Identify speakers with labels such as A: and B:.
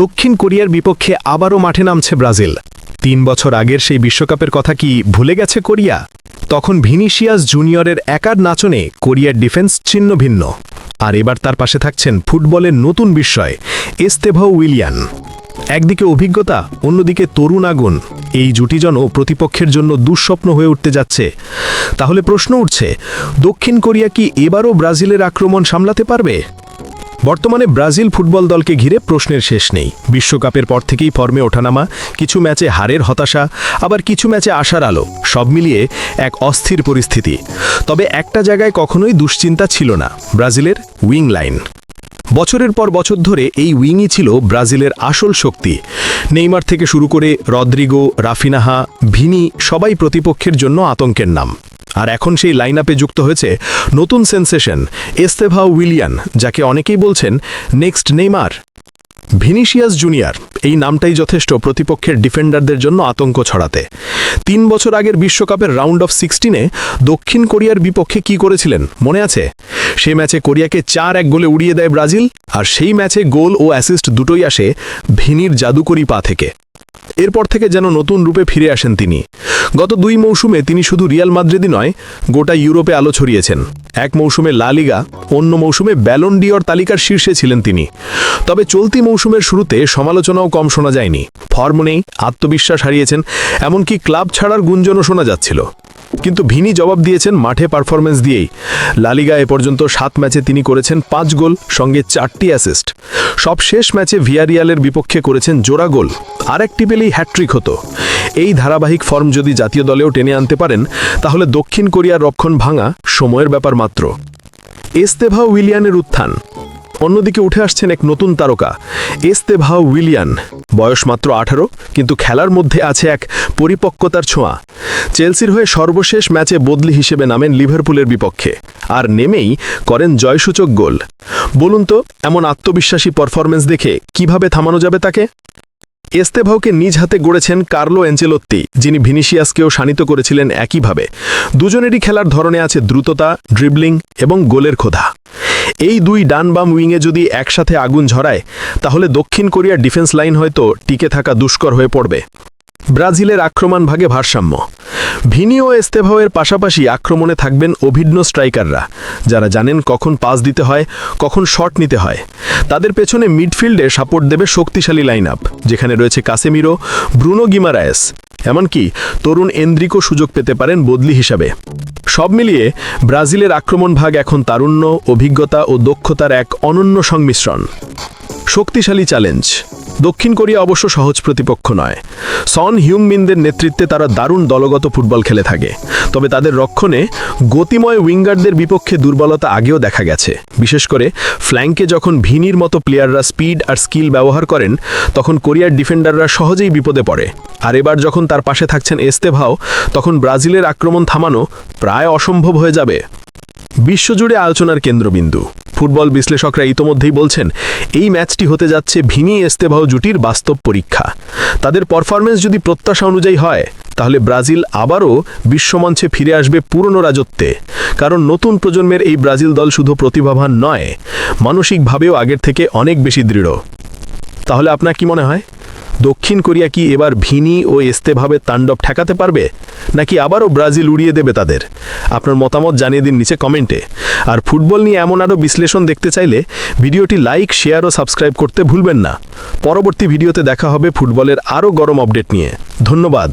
A: দক্ষিণ কোরিয়ার বিপক্ষে আবারও মাঠে নামছে ব্রাজিল। তিন বছর আগের সেই বিশ্বকাপের কথা কি ভুলে গেছে কোরিয়া? তখন ভিনিসিয়াস জুনিয়রের একার নাচনে কোরিয়ার ডিফেন্স ছিন্ন ভিন্ন। আর এবার তার পাশে থাকছেন ফুটবলের নতুন বিস্ময়, এস্তেভাও উইলিয়ান। একদিকে অভিজ্ঞতা, অন্যদিকে তরুণ আগুন। এই জুটি যেন প্রতিপক্ষের জন্য দুঃস্বপ্ন হয়ে উঠতে যাচ্ছে। তাহলে প্রশ্ন উঠছে, দক্ষিণ কোরিয়া কি এবারও ব্রাজিলের আক্রমণ সামলাতে পারবে? বর্তমানে ব্রাজিল ফুটবল দলকে ঘিরে প্রশ্নের শেষ নেই। বিশ্বকাপের পর থেকেই ফর্মে ওঠানামা, কিছু ম্যাচে হারের হতাশা, আবার কিছু ম্যাচে আশার আলো, সব মিলিয়ে এক অস্থির পরিস্থিতি। তবে একটা জায়গায় কখনোই দুশ্চিন্তা ছিল না, ব্রাজিলের উইং লাইন। বছরের পর বছর ধরে এই উইংই ছিল ব্রাজিলের আসল শক্তি। নেইমার থেকে শুরু করে রদ্রিগো, রাফিনাহা, ভিনি সবাই প্রতিপক্ষের জন্য আতঙ্কের নাম। আর এখন সেই লাইন আপে যুক্ত হয়েছে নতুন সেন্সেশন এস্তেভা উইলিয়ান, যাকে অনেকেই বলছেন নেক্সট নেইমার। ভিনিসিয়াস জুনিয়র, এই নামটাই যথেষ্ট প্রতিপক্ষের ডিফেন্ডারদের জন্য আতঙ্ক ছড়াতে। তিন বছর আগের বিশ্বকাপের রাউন্ড অফ সিক্সটিনে দক্ষিণ কোরিয়ার বিপক্ষে কি করেছিলেন, মনে আছে? সে ম্যাচে কোরিয়াকে চার এক গোলে উড়িয়ে দেয় ব্রাজিল, আর সেই ম্যাচে গোল ও অ্যাসিস্ট দুটোই আসে ভিনির জাদুকরি পা থেকে। এরপর থেকে যেন নতুন রূপে ফিরে আসেন তিনি। গত দুই মৌসুমে তিনি শুধু রিয়াল মাদ্রিদই নয়, গোটা ইউরোপে আলো ছড়িয়েছেন। এক মৌসুমে লালিগা অন্য মৌসুমে ব্যালন ডিওর তালিকার শীর্ষে ছিলেন তিনি। তবে চলতি মৌসুমের শুরুতে সমালোচনাও কম শোনা যায়নি। ফর্ম নেই, আত্মবিশ্বাস হারিয়েছেন, এমনকি ক্লাব ছাড়ার গুঞ্জনও শোনা যাচ্ছিল। কিন্তু ভিনি জবাব দিয়েছেন মাঠে পারফরমেন্স দিয়েই। লালিগা এ পর্যন্ত সাত ম্যাচে তিনি করেছেন পাঁচ গোল, সঙ্গে চারটি অ্যাসিস্ট সব শেষ ম্যাচে ভিয়ারিয়ালের বিপক্ষে করেছেন জোড়া গোল। আরেকটি পেলেই হ্যাট্রিক হতো। এই ধারাবাহিক ফর্ম যদি জাতীয় দলেও টেনে আনতে পারেন, তাহলে দক্ষিণ কোরিয়ার রক্ষণ ভাঙা সময়ের ব্যাপার মাত্র। এস্তেভা উইলিয়ানের উত্থান। অন্যদিকে উঠে আসছেন এক নতুন তারকা এস্তেভা উইলিয়ান। বয়স মাত্র আঠারো, কিন্তু খেলার মধ্যে আছে এক পরিপক্কতার ছোঁয়া। চেলসির হয়ে সর্বশেষ ম্যাচে বদলি হিসেবে নামেন লিভারপুলের বিপক্ষে, আর নেমেই করেন জয়সূচক গোল। বলুন তো, এমন আত্মবিশ্বাসী পারফরমেন্স দেখে কীভাবে থামানো যাবে তাকে? এস্তেভাওকে নিজ হাতে গড়েছেন কার্লো এঞ্চেলোত্তি যিনি ভিনিসিয়াসকেও শানিত করেছিলেন একইভাবে। দুজনেরই খেলার ধরনে আছে দ্রুততা ড্রিবলিং এবং গোলের ক্ষোধা এই দুই ডান বাম উইংয়ে যদি একসাথে আগুন ঝরায়, তাহলে দক্ষিণ কোরিয়ার ডিফেন্স লাইন হয়তো টিকে থাকা দুষ্কর হয়ে পড়বে। ব্রাজিলের আক্রমণ ভাগে ভারসাম্য। ভিনি ও এস্তেভাওয়ের পাশাপাশি আক্রমণে থাকবেন অভিন্ন স্ট্রাইকাররা, যারা জানেন কখন পাস দিতে হয়, কখন শট নিতে হয়। তাদের পেছনে মিডফিল্ডে সাপোর্ট দেবে শক্তিশালী লাইন আপ যেখানে রয়েছে কাসেমিরো, ব্রুনো গিমারায়েস। এমনকি তরুণ এন্দ্রিকও সুযোগ পেতে পারেন বদলি হিসাবে। সব মিলিয়ে ব্রাজিলের আক্রমণ ভাগ এখন তারুণ্য, অভিজ্ঞতা ও দক্ষতার এক অনন্য সংমিশ্রণ। শক্তিশালী চ্যালেঞ্জ। দক্ষিণ কোরিয়া অবশ্য সহজ প্রতিপক্ষ নয়। সন হিউংমিনদের নেতৃত্বে তারা দারুণ দলগত ফুটবল খেলে থাকে। তবে তাদের রক্ষণে গতিময় উইঙ্গারদের বিপক্ষে দুর্বলতা আগেও দেখা গেছে। বিশেষ করে ফ্ল্যাঙ্কে যখন ভিনির মতো প্লেয়াররা স্পিড আর স্কিল ব্যবহার করেন, তখন কোরিয়ার ডিফেন্ডাররা সহজেই বিপদে পড়ে। আর এবার যখন তার পাশে থাকছেন এস্তেভাও, তখন ব্রাজিলের আক্রমণ থামানো প্রায় অসম্ভব হয়ে যাবে। বিশ্বজুড়ে আলোচনার কেন্দ্রবিন্দু। ফুটবল বিশ্লেষকরা ইতোমধ্যেই বলছেন, এই ম্যাচটি হতে যাচ্ছে ভিনি এস্তেভাও জুটির বাস্তব পরীক্ষা। তাদের পারফরমেন্স যদি প্রত্যাশা অনুযায়ী হয়, তাহলে ব্রাজিল আবারও বিশ্বমঞ্চে ফিরে আসবে পুরনো রাজত্বে। কারণ নতুন প্রজন্মের এই ব্রাজিল দল শুধু প্রতিভাবান নয়, মানসিকভাবেও আগের থেকে অনেক বেশি দৃঢ়। তাহলে আপনার কি মনে হয়? দক্ষিণ কোরিয়া কি এবার ভিনি ও এস্তেভাবে তাণ্ডব ঠেকাতে পারবে? নাকি আবারও ব্রাজিল উড়িয়ে দেবে তাদের? আপনার মতামত জানিয়ে দিন নিচে কমেন্টে। আর ফুটবল নিয়ে এমন আরও বিশ্লেষণ দেখতে চাইলে ভিডিওটি লাইক, শেয়ার ও সাবস্ক্রাইব করতে ভুলবেন না। পরবর্তী ভিডিওতে দেখা হবে ফুটবলের আরও গরম আপডেট নিয়ে। ধন্যবাদ।